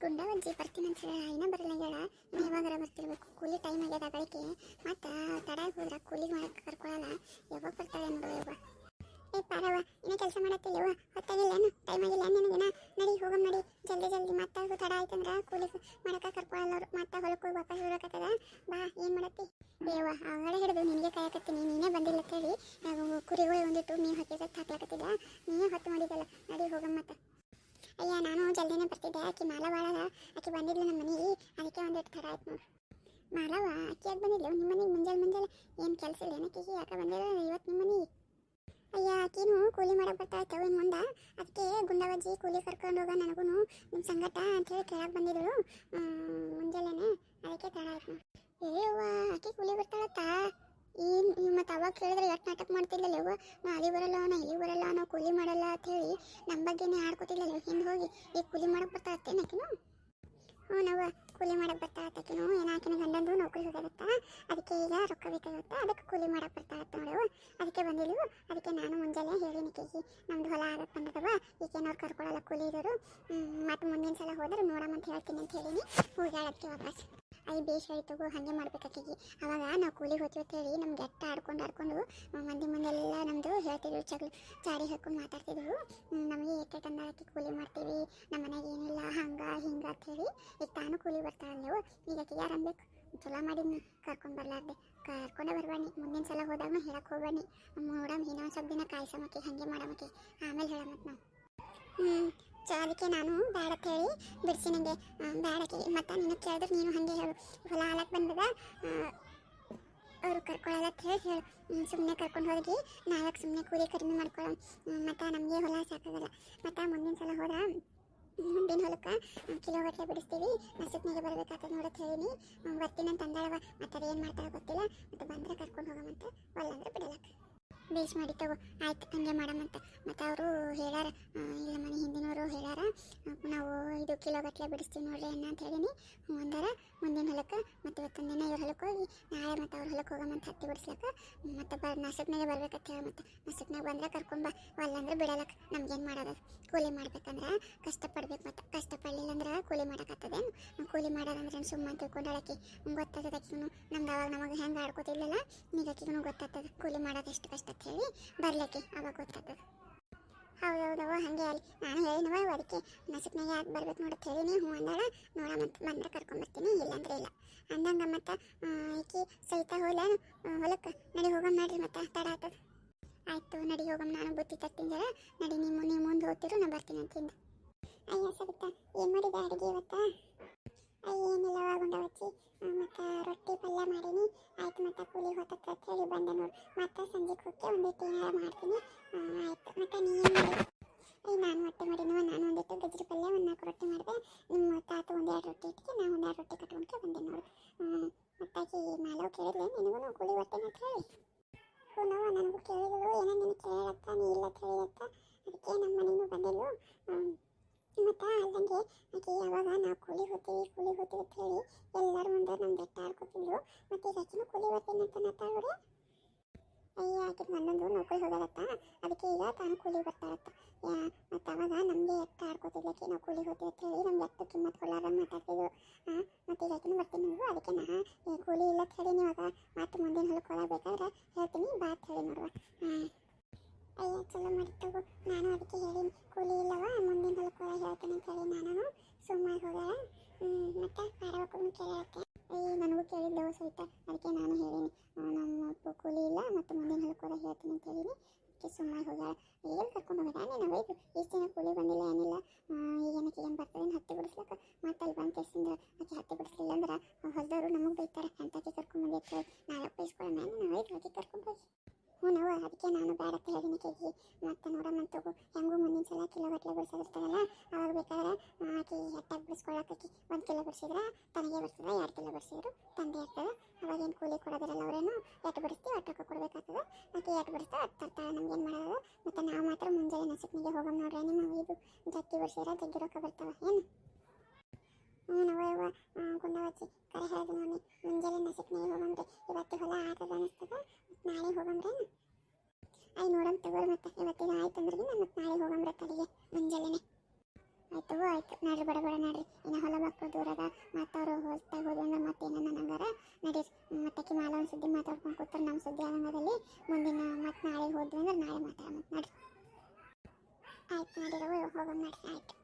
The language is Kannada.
ಗುಂಡವಜ್ಜಿ ಬರ್ತೀನಿ ಅಂತ ಹೇಳ, ಇನ್ನೂ ಬರಲ್ಲ ಹೇಳ. ನಾ ಯಾವಾಗಾರ ಬರ್ತಿರ್ಬೇಕು? ಕೂಲಿ ಟೈಮ್ ಆಗ್ಯದ ಗಳಿಗೆ ಮತ್ತೆ ತಡ ಹೋದ್ರ ಕೂಲಿ ಮಾಡಕ್ಕೆ ಕರ್ಕೊಳಲ್ಲ. ಯಾವಾಗ ಬರ್ತಾಳೆ ನೋಡು ಯಾವಾಗ ಏ ಪಾರವ್ವ, ಇನ್ನ ಕೆಲಸ ಮಾಡತ್ತಿಲ್ಲವ ಹೊತ್ತಾಗಿಲ್ಲೇನು? ಟೈಮ್ ಆಗಿಲ್ಲ ನಿನಗಿನ ನಡಿ ಹೋಗ ನಡಿ. ಜಲ್ದಿ ಜಲ್ದಿ. ಮತ್ತೆ ಅದು ತಡ ಆಯ್ತಂದ್ರೆ ಕೂಲಿ ಮಾಡಕ ಕರ್ಕೊಳಲ್ಲ ಅವ್ರು. ಮತ್ತೆ ಹೊಲಕ್ಕೆ ವಾಪಸ್ ಬರಕತ್ತದ? ಬಾ, ಏನು ಮಾಡತ್ತಿ? ಏವ ಅವಳ ಹಿಡಿದು ನಿನಗೆ ಕಾಯಕತ್ತೀನಿ. ನೀನೇ ಬಂದಿಲ್ಲ ಕೇಳಿ ನಾವು ಕುರಿಗಳು ಒಂದಿಟ್ಟು ನೀವು ಹಾಕಿದ್ರೆ ಹಾಕ್ಲಕತ್ತಿದ್ದ ನೀನೇ ಹೊತ್ತು ಮಾಡಿದ್ದಲ್ಲ. ನಡಿ ಹೋಗಮ್ಮ ಮತ್ತೆ. ಅಯ್ಯ, ನಾನು ಜಲ್ದಿನೇ ಬರ್ತಿದ್ದೆ. ಆಕಿ ಮಾಲ ಭಾಳ ಆಕಿ ಬಂದಿದ್ಲು ನಮ್ಮ ಮನೆಗೆ. ಅದಕ್ಕೆ ಒಂದು ಥರ ಆಯ್ತು ನೋಡು. ಮಾಲವ ಆಕಿ ಯಾಕೆ ಬಂದಿದ್ಲು? ನಿಮ್ಮ ಮನೆಗೆ ಮುಂಜಾನೆ ಮುಂಜಾನೆ ಏನು ಕೆಲಸ ಇಲ್ಲ? ಏನಕ್ಕೆ ಯಾಕೆ ಬಂದಿಲ್ಲ? ಇವತ್ತು ನಿಮ್ಮ ಮನೆಗೆ. ಅಯ್ಯ, ಆಕಿನೂ ಕೂಲಿ ಮಾಡಕ್ಕೆ ಬರ್ತಾ ಇತ್ತು. ಇನ್ನು ಮುಂದೆ ಅದಕ್ಕೆ ಗುಂಡವಜ್ಜಿ ಕೂಲಿ ಕರ್ಕೊಂಡು ಹೋಗ ನನಗೂ ನಿಮ್ಮ ಸಂಗಟ ಅಂಥೇಳಿ ಕೇಳಕ್ಕೆ ಬಂದಿದ್ರು. ಮುಂಜಾನೆ ಅದಕ್ಕೆ ತಡ ಆಯ್ತು ಏ ಆಕೆ ಕೂಲಿ ಬರ್ತಾಳತ್ತಾ? ಏನು ಮತ್ತು ಅವಾಗ ಕೇಳಿದ್ರೆ ಎಷ್ಟು ನಾಟಕ ಮಾಡ್ತಿದ್ದಿಲ್ಲ ಯವ್ವ ನಾ ಅಲ್ಲಿ ಬರಲ್ಲ ಅವನ ಇಲ್ಲಿ ಬರಲ್ಲ ನಾವು ಕೂಲಿ ಮಾಡಲ್ಲ ಅಂತ ಹೇಳಿ ನಮ್ಮ ಬಗ್ಗೆನೇ ಆಡ್ಕೊತಿಲ್ಲ ಹಿಂದೆ ಹೋಗಿ ಈಗ ಕೂಲಿ ಮಾಡಕ್ಕೆ ಬರ್ತಾ ಇರ್ತೇನೆ ಆಕಿನು? ಹ್ಞೂ ಕೂಲಿ ಮಾಡಕ್ಕೆ ಬರ್ತಾ ಇರ್ತಾಕಿನು ಏನು ಆಕಿನ ಗಂಡಂದು ನೌಕರಿ ಹೋಗಿರುತ್ತಾ ಅದಕ್ಕೆ ಈಗ ರೊಕ್ಕ ಬೇಕಾಗುತ್ತೆ ಅದಕ್ಕೆ ಕೂಲಿ ಮಾಡಕ್ಕೆ ಬರ್ತಾ ಇರ್ತ ನೋಡು. ಅದಕ್ಕೆ ಬಂದಿಲ್ವು ಅದಕ್ಕೆ ನಾನು ಮುಂಜಾನೆ ಹೇಳಿನಿ ಕೇಳಿ ನಮ್ದು ಹೊಲ ಆಗಕ್ಕೆ ಬಂದದವ ಈಗೇನವ್ರು ಕರ್ಕೊಳ್ಳಲ್ಲ ಕೂಲಿ ಇರೋರು. ಮತ್ತು ಮುಂದಿನ ಸಲ ಹೋದ್ರೆ ನೋಡಮ್ಮ ಅಂತ ಹೇಳ್ತೀನಿ ಅಂತ ಹೇಳಿನಿ. ಹೋಗ್ಯಾಳಕ್ಕೆ ವಾಪಸ್. ಐ ಬೇಷ್ ಆಯ್ತು ಹಾಗೆ ಮಾಡ್ಬೇಕಾಕಿಗೆ. ಅವಾಗ ನಾವು ಕೂಲಿ ಹೋಗ್ತೀವಿ ಹೇಳಿ ನಮ್ಗೆ ಎಟ್ಟ ಆಡ್ಕೊಂಡು ಆಡ್ಕೊಂಡು ಮಂದಿ ಮುಂದೆಲ್ಲ ನಮ್ಮದು ಹೇಳ್ತಿದ್ವಿ ಚಗ್ಲು ಚಾರಿ ಹಾಕೊಂಡು ಮಾತಾಡ್ತಿದ್ರು. ನಮಗೆ ಏಕೆ ತಂದಾಕಿ ಕೂಲಿ ಮಾಡ್ತೀವಿ? ನಮ್ಮ ಮನೆಗೆ ಏನಿಲ್ಲ, ಹಂಗೆ, ಹಿಂಗೆ ಹೇಳಿ. ಈಗ ತಾನು ಕೂಲಿ ಬರ್ತಾಳಲ್ಲವು ಈಗ ಆಕಿಗೆ ಯಾರು ಅನ್ಬೇಕು? ಚಲೋ ಮಾಡಿದ್ನ, ಕರ್ಕೊಂಡು ಬರ್ಲಾರ್ದೆ. ಕರ್ಕೊಂಡೇ ಬರ್ಬಾಣಿ ಮುಂದಿನ ಸಲ ಹೋದಾಗ ಹೇಳಕ್ಕೆ ಹೋಗ್ಬಾಣಿ ನೋಡಮ್, ಇನ್ನೊಂದು ಸ್ವಲ್ಪ ದಿನ ಕಾಯಿಸಮಕ್ಕೆ, ಹಂಗೆ ಮಾಡಮಕ್ಕೆ. ಆಮೇಲೆ ಹೇಳಮಕ್ಕೆ ನಾವು. ಹ್ಞೂ ಸೊ ಅದಕ್ಕೆ ನಾನು ಬೇಡ ಹೇಳಿ ಬಿಡಿಸಿ ನನಗೆ ಬೇಡಕ್ಕೆ ಮತ್ತೆ ನೀನು ಕೇಳಿದ್ರೆ ನೀನು ಹಾಗೆ ಹೇಳು. ಹೊಲ ಹಾಲಕ್ಕೆ ಬಂದದ ಅವರು ಕರ್ಕೊಳ್ಳಲ್ಲ ಹೇಳಿ ಹೇಳು. ಸುಮ್ಮನೆ ಕರ್ಕೊಂಡು ಹೋಗಿ ನಾಲ್ಕು ಸುಮ್ಮನೆ ಕೂಲಿ ಕಡಿಮೆ ಮಾಡ್ಕೊಳ್ಳೋ ಮತ್ತು ನಮಗೆ ಹೊಲ ಸಾಕಾಗಲ್ಲ. ಮತ್ತು ಮುಂದಿನ ಸಲ ಹೋದ ಮುಂದಿನ ಹೊಲಕ್ಕೆ ಕಿಲೋಗಟ್ಟಲೆ ಬಿಡಿಸ್ತೀವಿ. ನಸುಕ್ನಿಗೆ ಬರಬೇಕಾಗ್ತದೆ ನೋಡಕ್ಕೆ ಬರ್ತೀನಿ ಅಂತ ಅಂದಾಳವ ಮತ್ತೆ ಏನು ಮಾಡ್ತಾಳೆ ಗೊತ್ತಿಲ್ಲ. ಮತ್ತು ಬಂದರೆ ಕರ್ಕೊಂಡು ಹೋಗಮಂತ ಒಲ್ಲಂದ್ರೆ ಬಿಡಲಕ್ಕ. ಬೇಸ್ ಮಾಡಿ ತಗೋ. ಆಯ್ತು, ಹಂಗೆ ಮಾಡಮಂತ ಮತ್ತು ಅವರು ಹೇಳಾರ ಇಲ್ಲ ಮನೆ ಹಿಂದಿನವರು ಹೇಳಾರ ನಾವು ಇದು ಕಿಲೋ ಗಟ್ಟಲೆ ಬಿಡಿಸ್ತೀವಿ ನೋಡ್ರಿ ಅಣ್ಣ ಅಂತ ಹೇಳಿನಿ. ಒಂದಾರ ಮುಂದಿನ ಹೊಲಕ್ಕೆ, ಮತ್ತು ಇವತ್ತೊಂದು ದಿನ ಇವ್ರ ಹೊಲಕ್ಕೆ ಹೋಗಿ, ನಾಳೆ ಮತ್ತು ಅವ್ರ ಹೊಲಕ್ಕೆ ಹೋಗಮಂತ ಹತ್ತಿ ಬಿಡಿಸ್ಲಕ್ಕ. ಮತ್ತು ಬ ನಸಕ್ನಾಗೆ ಬರ್ಬೇಕಂತ ಹೇಳಿ ಮತ್ತು ನಸಕ್ನಾಗ ಬಂದ್ರೆ ಕರ್ಕೊಂಬ ಅಲ್ಲಂದ್ರೆ ಬಿಡಲಕ್ಕ ನಮ್ಗೇನು ಮಾಡೋದು? ಕೂಲಿ ಮಾಡ್ಬೇಕಂದ್ರೆ ಕಷ್ಟಪಡ್ಬೇಕು ಮತ್ತು. ಕಷ್ಟಪಡಲಿಲ್ಲ ಅಂದ್ರೆ ಕೂಲಿ ಮಾಡೋಕತ್ತದೇನು ಕೂಲಿ ಮಾಡೋದಂದ್ರೆ ಸುಮ್ಮನೆ ತಿಳ್ಕೊಂಡಾಳಕ್ಕೆ ಗೊತ್ತಾಗ್ತದೆ ಆಕಿಗೂ ನಮ್ದು ಅವಾಗ ನಮಗೆ ಹೆಂಗೆ ಆಡ್ಕೋತಿರ್ಲಿಲ್ಲ, ಈಗ ಗೊತ್ತಾಗ್ತದೆ. ಕೂಲಿ ಮಾಡೋದು ಎಷ್ಟು ಕಷ್ಟ ಅಂತ ಹೇಳಿ ಬರ್ಲಿಕ್ಕೆ ಅವಾಗ ಗೊತ್ತಾಗ್ತದೆ ಹೌದೌದವ ಹಂಗೆ ಅಲ್ಲಿ ನಾನು ಹೇಳಿನವ ಅದಕ್ಕೆ ನಸುಕ್ನಾಗ ಯಾಕೆ ಬರ್ಬೇಕು ನೋಡಕ್ಕೆ ಹೇಳಿನಿ ಹ್ಞೂ ಅಂದಾಳ. ನೋಡಮಂತ ಬಂದ್ರೆ ಕರ್ಕೊಂಬರ್ತೀನಿ ಇಲ್ಲಾಂದ್ರೆ ಇಲ್ಲ. ಅಂದಂಗ ಮತ್ತೆ ಈಕಿ ಸಹಿತ ಹೋಲ ಹೊಲಕ್ಕೆ ನಡಿ ಹೋಗಮ್ ನಡ್ರಿ ಮತ್ತೆ, ತಡ ಆಯ್ತದ ಆಯ್ತು, ನಡಿ ಹೋಗಮ್, ನಾನು ಬುತ್ತಿ ತರ್ತೀನಿ ಜರ. ನಡಿ ನೀವು ನೀವು ಮುಂದೆ ಹೋಗ್ತಿರು ನಾನು ಬರ್ತೀನಿ ಅಂತಿಂದ. ಅಯ್ಯ ಸರಿತಾ ಏನು ಮಾಡಿದೆ ಅಡುಗೆ ಇವತ್ತ? ಏನಿಲ್ಲ ಗುಂಡ ಹಚ್ಚಿ ಮತ್ತು ರೊಟ್ಟಿ ಪಲ್ಯ ಮಾಡೀನಿ. ಆಯ್ತು ಮತ್ತು ಕೂಲಿ ಹೊತ್ತಕ್ಕೆ ಹೇಳಿ ಬಂದೆ ನೋಡಿ. ಮತ್ತೆ ಸಂಜೆಗೆ ಹೋಗಿ ಒಂದಿಟ್ಟು ಏನಾರ ಮಾಡ್ತೀನಿ. ಆಯ್ತು. ಮತ್ತು ನೀನು ಅಯ್ಯ ನಾನು ಹೊಟ್ಟೆ ಮಾಡಿನವ. ನಾನು ಒಂದಿಟ್ಟು ಗಜ್ರಿ ಪಲ್ಯ, ಒಂದು ನಾಲ್ಕು ರೊಟ್ಟಿ ಮಾಡಿದೆ. ನಿಮ್ಮ ತಾತ ಒಂದೆರಡು ರೊಟ್ಟಿ ಇಟ್ಟಿಗೆ ನಾನು ಒಂದೆರಡು ರೊಟ್ಟಿ ಕಟ್ಕೊಂಡು ಬಂದೆ ನೋಡು. ಮತ್ತಾಕಿ ಮಾಲವ್ ಕೇಳಿದ್ಲೆ ನಿನಗೂ ಕೂಲಿ ಹೊಟ್ಟೆನ ಅಂತ ಹೇಳಿ. ಹ್ಞೂ ನನಗೂ ಕೇಳಿದ್ಲು. ಏನೋ ನಿನಗೆ ಕೇಳತ್ತ ನೀ ಇಲ್ಲ ಅಂತ ಅದಕ್ಕೆ ನಮ್ಮ ಮನೆಗೂ ಬಂದಿಲ್ಲ ಮತ್ತು ಅಲ್ಲಂಗೆ ಆಕೆ ಯಾವಾಗ ನಾವು ಕೂಲಿ ಹೋಗ್ತೀವಿ ಕೂಲಿ ಹೋಗ್ತೀವಿ ಅಂತ ಹೇಳಿ ಎಲ್ಲರೂ ಮುಂದೆ ನಮ್ಮ ಬೆಟ್ಟ ಆಡ್ಕೊತಿದ್ರು. ಮತ್ತು ಈಗ ಆಕಿನೂ ಕೂಲಿ ಹೋಗ್ತೀನಿ ಅಂತ ನತ್ತಾಳ್ರೆ ಅಯ್ಯ ಆಕೆ ಒಂದೊಂದು ನೌಕರಿ ಹೋಗೋದತ್ತ? ಅದಕ್ಕೆ ಈಗ ತಾನು ಕೂಲಿ ಬರ್ತಾಳತ್ತ ಮತ್ತು ಅವಾಗ ನಮಗೆ ಎತ್ತ ಆಡ್ಕೊತಿದ್ಲಕ್ಕೆ ನಾವು ಕೂಲಿ ಹೋಗ್ತೀವಿ ಅಂತ ಹೇಳಿ ನಮ್ಗೆ ಎತ್ತ ಕಿಮ್ಮತ್ ಕೊಡಲಾರ ಮಾತಾಡ್ತಿದ್ರು. ಹಾಂ ಮತ್ತು ಈಗ ಆಕಿನೂ ಬರ್ತೀನಿ ನೀವು ಅದಕ್ಕೆ ನಾ ಕೂಲಿ ಇಲ್ಲ ಅಂತ ಹೇಳಿ ನೀವಾಗ ಮತ್ತೆ ಮುಂದಿನ ಹೊಲಕ್ಕೆ ಹೋಗಬೇಕಾದ್ರೆ ಹೇಳ್ತೀನಿ ಬಾ ಅಂತ ಹೇಳಿ ನೋಡುವ ಹಾಂ ಅಯ್ಯ ಚಲೋ ಮಾಡಿ ತಗೋ ನಾನು ಅದಕ್ಕೆ ಹೇಳಿ ಕೂಲಿ ಇಲ್ಲವ, ಮುಂದಿನ ಹೊಲಕ್ಕೆ ಹೋಗಿ ಅಂತ ಹೇಳಿ ನಾನು. ಸುಮ್ಮನೆ ಹೋಗ್ಯಾಳ ಮತ್ತೆ ಪಾರವಕ್ಕೂ ಕೇಳಕ್ಕೆ ಏ, ನನಗೂ ಕೇಳಿದ್ದವು ಸಹಿತ ಅದಕ್ಕೆ ನಾನು ಹೇಳೀನಿ. ನಮ್ಮ ಕೂಲಿ ಇಲ್ಲ, ಮತ್ತು ಮುಂದಿನ ಹೊಲಕ್ಕೆ ಹೋಗಿ ಹೇಳ್ತೀನಿ ಅಂತ ಹೇಳಿನಿ. ಅದಕ್ಕೆ ಸುಮ್ಮನೆ ಹೋಗ್ಯಾಳ ಏನು ಕರ್ಕೊಂಡು ಹೋಗ್ಯಾಳ ನಾನು ಹೋಯ್ತು. ಇಷ್ಟು ದಿನ ಕೂಲಿ ಬಂದಿಲ್ಲ, ಏನಿಲ್ಲ. ಈಗನಕ್ಕೆ ಏನು ಬರ್ತದೆ? ಹತ್ತಿ ಬಿಡಿಸ್ಲಕ್ಕ ಮತ್ತೆ ಅಲ್ಲಿ ಬಂದು ಕೇಸಿಂದ ಆಕೆ ಹತ್ತಿ ಬಿಡಿಸ್ಲಿಲ್ಲ ಅಂದ್ರೆ ಹೊಲದವರು ನಮಗೆ ಬೈತಾರೆ. ಅಂತಕ್ಕೆ ಕರ್ಕೊಂಡು ಬಂದಿತ್ತು ನಾಳೆ ಬೈಸ್ಕೊಳ್ಳೋಣ ನಾನು ಹೋಯ್ತು ಆಕೆ ಕರ್ಕೊಂಡು ಹೋಗಿ. ಹ್ಞೂ ನಾವು ಅದಕ್ಕೆ ನಾನು ಬೇಡ ಅಂತ ಹೇಳಿನಿ ಕೇಳಿ ಮತ್ತೆ ನೋಡಮ್ಮ ತಗೋ ಹೆಂಗೂ ಮುಂದಿನ ಸಲ ಕಿಲೋ ಗಟ್ಟಲೆ ಬಿಡಿಸೋದಿರ್ತಾರಲ್ಲ ಅವಾಗ ಬೇಕಾದ್ರೆ ಆಕೆ ಎಟ್ಟಾಗಿ ಬಿಡಿಸ್ಕೊಳಕ್ಕೆ ಒಂದು ಕಿಲೋ ಬಿಡಿಸಿದ್ರೆ ತನಗೆ ಬಿಡಿಸಿದ್ರೆ ಎರಡು ಕಿಲೋ ಬಿಡಿಸಿದ್ರು ತಂದೆ ಇರ್ತದೆ. ಅವಾಗೇನು ಕೂಲಿ ಕೊಡೋದಿರಲ್ಲ ಅವರೇನು, ಎಟ್ಟು ಬಿಡಿಸ್ತೀವಿ ಅಟ್ಟಕ್ಕೆ ಕೊಡಬೇಕಾಗ್ತದೆ. ಆಕೆ ಎಟ್ಟು ಬಿಡಿಸ್ತಾ ಅಟ್ಟು ತರ್ತಾಳೆ ನಮ್ಗೇನು ಮಾಡೋದು? ಮತ್ತು ನಾವು ಮಾತ್ರ ಮುಂಜಾನೆ ನಸಿಕ್ನಿಗೆ ಹೋಗೋಣ ನೋಡ್ರಿ, ನಿಮ್ಮ ಇದು ಜಗ್ಗಿ ಬಿಡಿಸಿದ್ರೆ ಜಗ್ಗಿ ರೊಕ್ಕ ಬರ್ತಾವೆ, ಏನು? ಹ್ಞೂ ಅವ್ವ ಅವ್ವ ಗುಂಡವಚ್ಚಿ ಕರೆ ಹೇಳಿದ್ರು ಮಮ್ಮಿ ಮುಂಜಾನೆ ನಸಿಕ್ ನೀರು ಹೋಗಂಬ್ರಿ. ಇವತ್ತು ಹೊಲ ಆಟದ ಅನಿಸ್ತದ, ಮತ್ತು ನಾಳೆ ಹೋಗಂಬ್ರೇನು? ಐ ನೋಡಮ್ ತಗೋರಿ ಮತ್ತೆ. ಇವತ್ತಿನ ಆಯ್ತು ಅಂದ್ರಿ ಮತ್ತು ನಾಳೆ ಹೋಗಂಬ್ರ ಕಡೆಗೆ ಮುಂಜಾನೆ ಆಯ್ತು ಆಯ್ತು. ನಡ್ರಿ ಬಡ ಬಡ ನಡ್ರಿ. ಇನ್ನು ಹೊಲ ಮಕ್ಕಳು ದೂರದ ಮತ್ತವರು ಹೋಲ್ತಾಗ ಹೋದ್ವಿ ಅಂದ್ರೆ ಮತ್ತೇನ ನನಗಾರ ನಡೀರಿ. ಮತ್ತಕ್ಕೆ ಮಾಲ ಒಂದು ಸುದ್ದಿ ಮಾತಾಡ್ಕೊಂಡು ಕೂತ್ರೆ ನಮ್ಮ ಸುದ್ದಿ ಆರಂಭದಲ್ಲಿ ಮುಂದಿನ ಮತ್ತೆ ನಾಳೆ ಹೋದ್ವಿ ಅಂದ್ರೆ ನಾಳೆ ಮಾತಾಡ ನಡ್ರಿ. ಆಯ್ತು ನಡೀರವ ಹೋಗಮ್ ನಡ್ರಿ. ಆಯ್ತು.